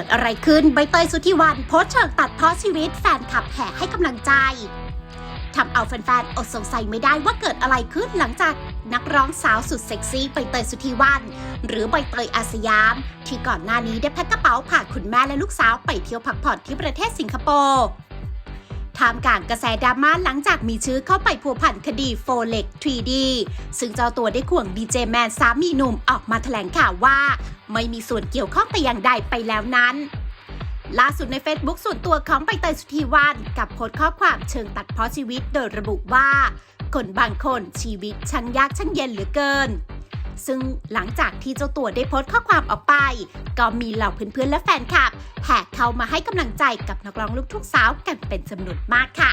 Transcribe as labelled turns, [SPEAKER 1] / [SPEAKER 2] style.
[SPEAKER 1] ิดอะไรขึ้นใบเตยสุธิวันโพสเชิงตัดเพ้อชีวิตแฟนคลับแห่ให้กำลังใจทำเอาแฟนๆอดสงสัยไม่ได้ว่าเกิดอะไรขึ้นหลังจากนักร้องสาวสุดเซ็กซี่ใบเตยสุธิวันหรือใบเตยอาสยาม ที่ก่อนหน้านี้ได้แพ็คกระเป๋าพาคุณแม่และลูกสาวไปเที่ยวพักผ่อนที่ประเทศสิงคโปร์ท่ามกลางกระแสดราม่าหลังจากมีชื่อเข้าไปผัวพันคดีโฟเล็ก 3D ซึ่งเจ้าตัวได้ข่วงดีเจแมนสามีหนุ่มออกมาแถลงข่าวว่า ไม่มีส่วนเกี่ยวข้องแต่อย่างใดไปแล้วนั้น ล่าสุดใน Facebook ส่วนตัวของใบเตยสุธีวันกับโพสต์ข้อความเชิงตัดเพ้อชีวิตโดยระบุว่า คนบางคนชีวิตช่างยากช่างเย็นเหลือเกิน ซึ่งหลังจากที่เจ้าตัวได้โพสต์ข้อความออกไป ก็มีเหล่าเพื่อนๆและแฟนคลับแห่เข้ามาให้กำลังใจกับนักร้องลูกทุ่งสาวกันเป็นจำนวนมากค่ะ